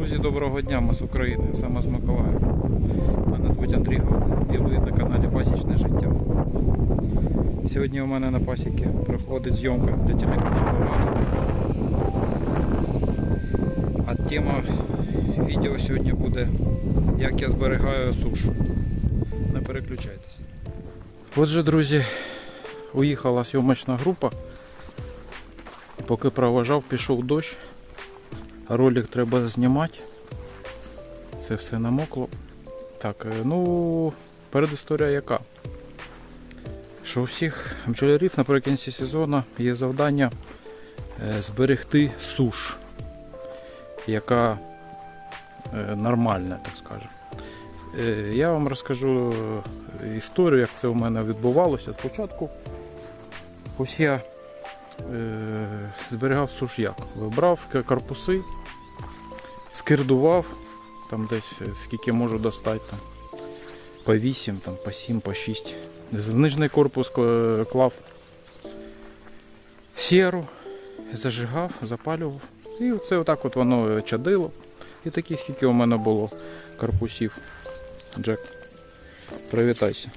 Друзі, доброго дня, ми з України, саме з Миколаєва. Мене звуть Андрій Гаврилов і ви на каналі Пасічне життя. Сьогодні у мене на пасіки проходить зйомка для телеканалу. А тема відео сьогодні буде як я зберігаю сушу. Не переключайтесь. Отже, друзі, уїхала зйомочна група. Поки проважав, пішов дощ. Ролик треба знімати. Це все намокло. Так, е, ну, передісторія яка? Що у всіх бджолярів наприкінці сезону є завдання е, зберегти суш, яка е, нормальна, так скажемо. Я вам розкажу історію, як це у мене відбувалося спочатку. Ось я зберігав суш як? Вибрав корпуси, скирдував, там десь е, скільки можу достати, там, по 8, там, по 7, по 6. В нижній корпус клав сіру, зажигав, запалював. І оце отак от воно чадило. І такі, скільки у мене було корпусів. Джек, привітайся.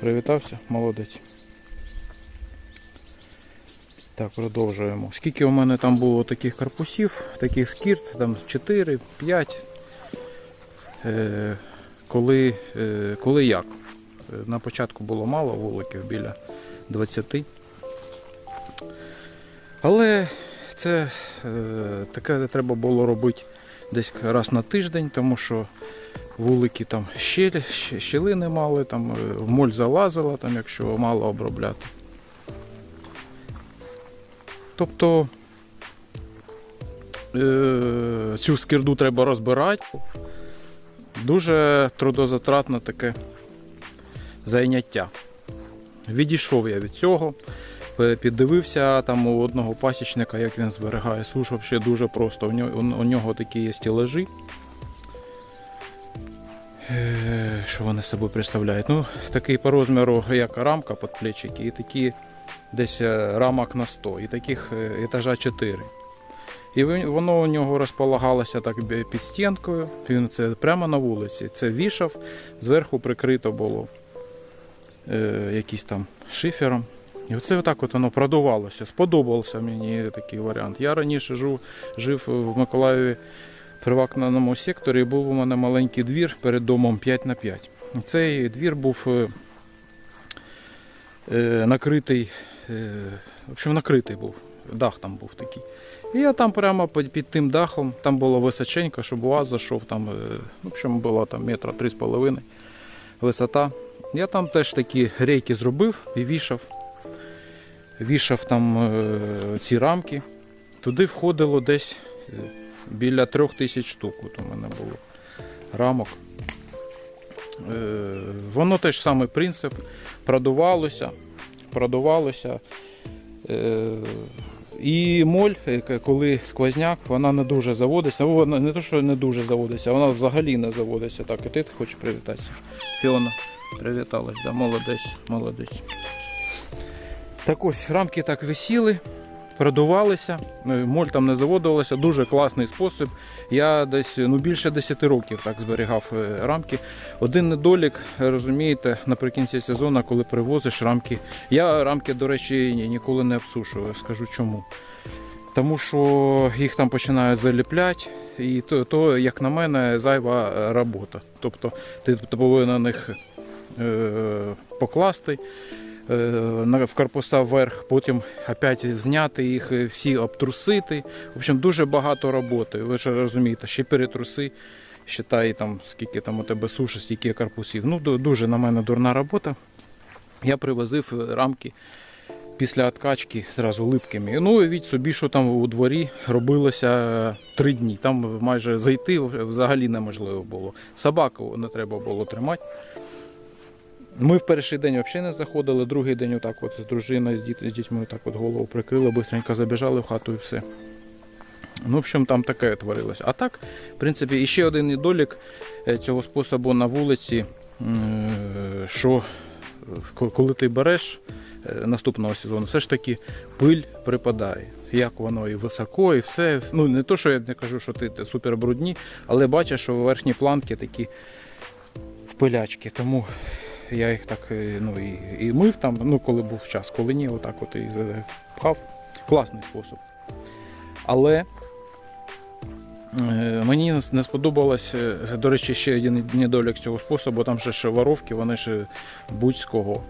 Привітався, молодець. Так, продовжуємо. Скільки у мене там було таких корпусів, таких скірт, там 4, 5. Е, коли, е, коли як? Е, На початку було мало вуликів біля 20. Але це е, таке треба було робити десь раз на тиждень, тому що вулики там щелі, щ- щілини мали, там е, моль залазила, там, якщо мало обробляти. Тобто е, цю скирду треба розбирати. Дуже трудозатратне таке зайняття. Відійшов я від цього. Е, Піддивився там у одного пасічника, як він зберігає суш, взагалі дуже просто. У нього, такі є стілажі. Е, Що вони собою представляють? Ну, такий по розміру, як рамка під плечики, і такі десь е, рамок на 100, і таких е, етажа 4. І воно у нього розполагалося так під стінкою. Він це прямо на вулиці. Це вішав, зверху прикрито було е, якийсь там шифером. І оце отак от воно продувалося. Сподобався мені такий варіант. Я раніше жив, жив в Миколаєві в приватному секторі, і був у мене маленький двір перед домом 5 на 5. Цей двір був е, е, накритий, в общем, накритий був. Дах там був такий. І я там прямо під, тим дахом, там було височенько, щоб УАЗ зайшов, там, е, в общем, було там метра три з половиною висота. Я там теж такі рейки зробив і вішав. Вішав там е, ці рамки. Туди входило десь е, біля трьох тисяч штук. От у мене було рамок. Е, воно теж самий принцип. Продувалося, продувалося. Е, і моль, е, коли сквозняк, вона не дуже заводиться. Вона не то, що не дуже заводиться, вона взагалі не заводиться. Так, і ти хочеш привітатися. Фіона, привіталась, да, молодець, молодець. Так ось, рамки так висіли, продувалися, е, моль там не заводилася, дуже класний спосіб. Я десь ну, більше 10 років так зберігав е, рамки. Один недолік, розумієте, наприкінці сезону, коли привозиш рамки. Я рамки, до речі, ні- ніколи не обсушую, скажу чому. Тому що їх там починають заліпляти, і то, то як на мене, зайва робота. Тобто ти повинен е, покласти е, на- в корпуса вверх, потім опять зняти їх, е, всі обтрусити. В общем, дуже багато роботи. Ви ж розумієте, ще перетруси, считай там, скільки там у тебе суші, стільки корпусів. Ну, дуже на мене дурна робота. Я привозив рамки після откачки зразу липкими. Ну, уявіть собі, що там у дворі робилося е, три дні. Там майже зайти взагалі неможливо було. Собаку не треба було тримати. Ми в перший день взагалі не заходили, другий день отак от з дружиною, з, діт, з дітьми так от голову прикрили, бистренько забіжали в хату і все. Ну, в общем, там таке творилося. А так, в принципі, і ще один недолік е, цього способу на вулиці, що е, коли ти береш е, наступного сезону, все ж таки пиль припадає. Як воно і високо, і все. Ну не то, що я не кажу, що ти супер брудні, але бачиш, що верхні планки такі в пилячки. Тому я їх так е, ну, і, і мив там, ну коли був час, коли ні, отак от і пхав. Класний спосіб. Але Е, Мені не сподобалось, е, до речі, ще один недолік цього способу, там же ж воровки, вони ж будь-з-кого.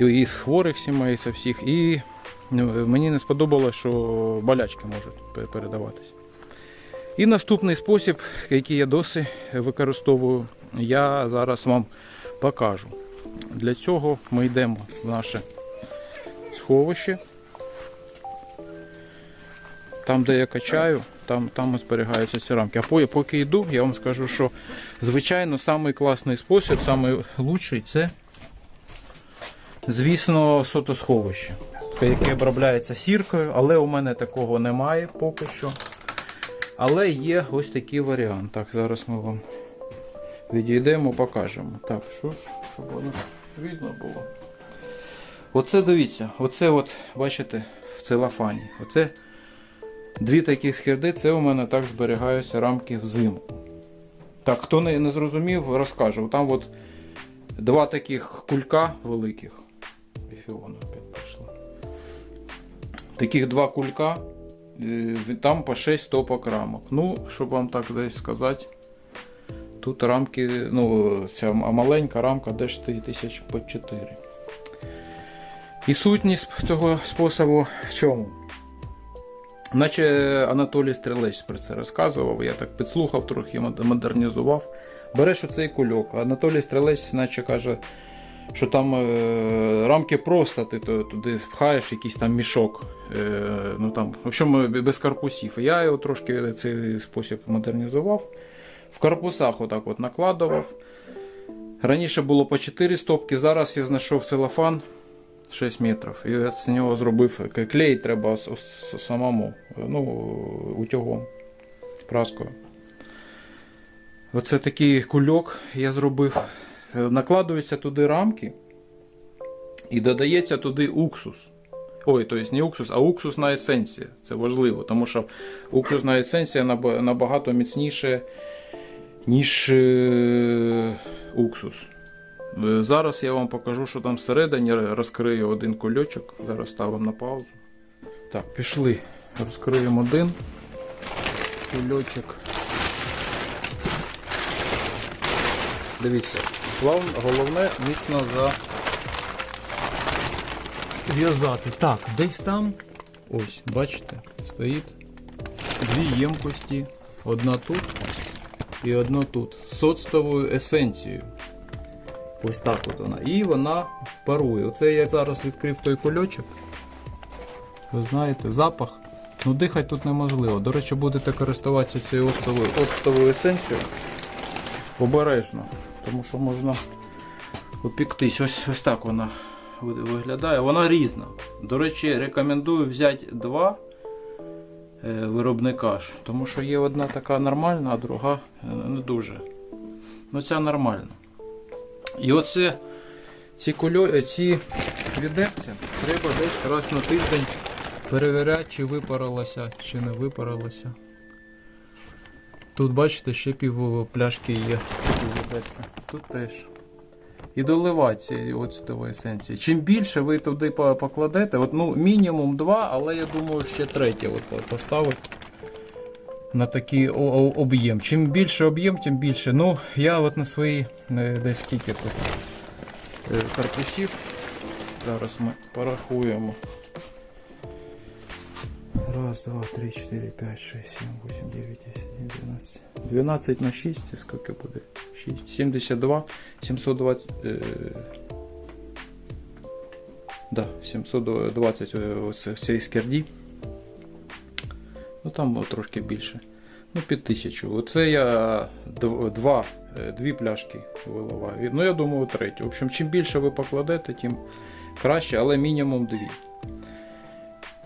І, і з хворих сімей, і всіх. І мені не сподобалось, що болячки можуть пе- передаватись. І наступний спосіб, який я досі використовую, я зараз вам покажу. Для цього ми йдемо в наше сховище. Там, де я качаю, там, там і зберігаються ці рамки. А поки йду, я вам скажу, що звичайно самий класний спосіб, лучший це, звісно, сотосховище, яке обробляється сіркою, але у мене такого немає поки що. Але є ось такий варіант. Так, зараз ми вам відійдемо, покажемо. Так, що ж, щоб воно видно було. Оце дивіться, оце от, бачите, в целофані. Оце Дві такі скирди, це у мене так зберігаються рамки взимку. Так, хто не, не зрозумів, розкажу. Там от два таких кулька великих. Фіона опять пішла. Таких два кулька, е, там по 6 стопок рамок. Ну, щоб вам так десь сказати, тут рамки, ну, ця маленька рамка десь стоїть тисяч по 4. І сутність цього способу в чому? Наче Анатолій Стрелець про це розказував, я так підслухав, трохи мод- модернізував. Береш оцей кульок. Анатолій Стрелець, наче каже, що там е, рамки просто ти туди пхаєш якийсь там мішок. Е, ну там, в общем, без корпусів. Я його трошки цей спосіб модернізував. В корпусах отак от накладував. Раніше було по 4 стопки, зараз я знайшов целофан 6 метрів. І я з нього зробив клей треба самому. Ну, утюгом, праскою. Оце такий кульок я зробив. Е, Накладуються туди рамки і додається туди уксус. Ой, то есть не уксус, а уксусна есенція. Це важливо, тому що уксусна есенція набагато міцніше, ніж е, уксус. Е, Зараз я вам покажу, що там всередині розкрию один кульочок. Зараз ставимо на паузу. Так, пішли. Розкриємо один кульочок. Дивіться, головне міцно зав'язати. Так, десь там, ось, бачите, стоїть дві ємкості. Одна тут і одна тут. З соцтовою есенцією. Ось так от вона. І вона парує. Оце я зараз відкрив той кульочок. Ви знаєте, запах. Ну, дихати тут неможливо. До речі, будете користуватися цією оцтовою, оцтовою есенцією. Обережно. Тому що можна опіктись. Ось, ось так вона виглядає. Вона різна. До речі, рекомендую взяти два виробника. ж, Тому що є одна така нормальна, а друга е, не дуже. Ну, ця нормальна. І оце ці кульо... ці відерця треба десь раз на тиждень перевіряти, чи випарилося, чи не випарилося. Тут, бачите, ще пів пляшки є. Тут теж. І доливати цієї оцтової есенції. Чим більше ви туди покладете, от, ну, мінімум два, але я думаю, ще третє от поставити на такий об'єм. Чим більше об'єм, тим більше. Ну, я от на свої е, десь скільки тут е, корпусів. Зараз ми порахуємо. Раз, два, три, чотири, п'ять, шесть, сім, вісім, дев'ять, десять, одинадцять, дванадцять. 12 на 6, це скільки буде? 6, 72, 720. Е, да, 720 е, оце всієї скерді. Ну там трошки більше. Ну, під тисячу. Оце я два, е, дві пляшки виливаю. Ну, я думаю, третю. В общем, чим більше ви покладете, тим краще, але мінімум дві.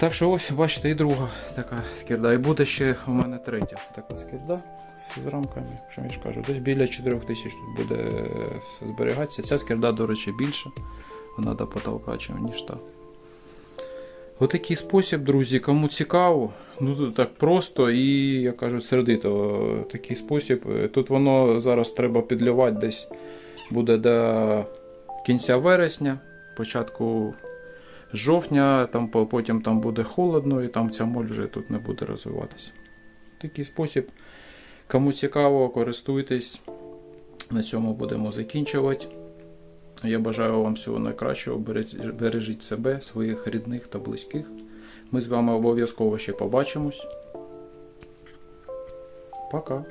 Так що ось, бачите, і друга така скірда. І буде ще у мене третя така скірда з рамками. Общем, я ж кажу, десь біля 4 тисяч тут буде е, зберігатися. Ця скірда, до речі, більша. Вона до потолка, ніж та. Отакий спосіб, друзі, кому цікаво, ну так просто і, я кажу, сердито. Такий спосіб. Е, Тут воно зараз треба підливати десь буде до кінця вересня, початку жовтня, там потім там буде холодно і там ця моль вже тут не буде розвиватися. Такий спосіб. Кому цікаво, користуйтесь. На цьому будемо закінчувати. Я бажаю вам всього найкращого. Бережіть- себе, своїх рідних та близьких. Ми з вами обов'язково ще побачимось. Пока.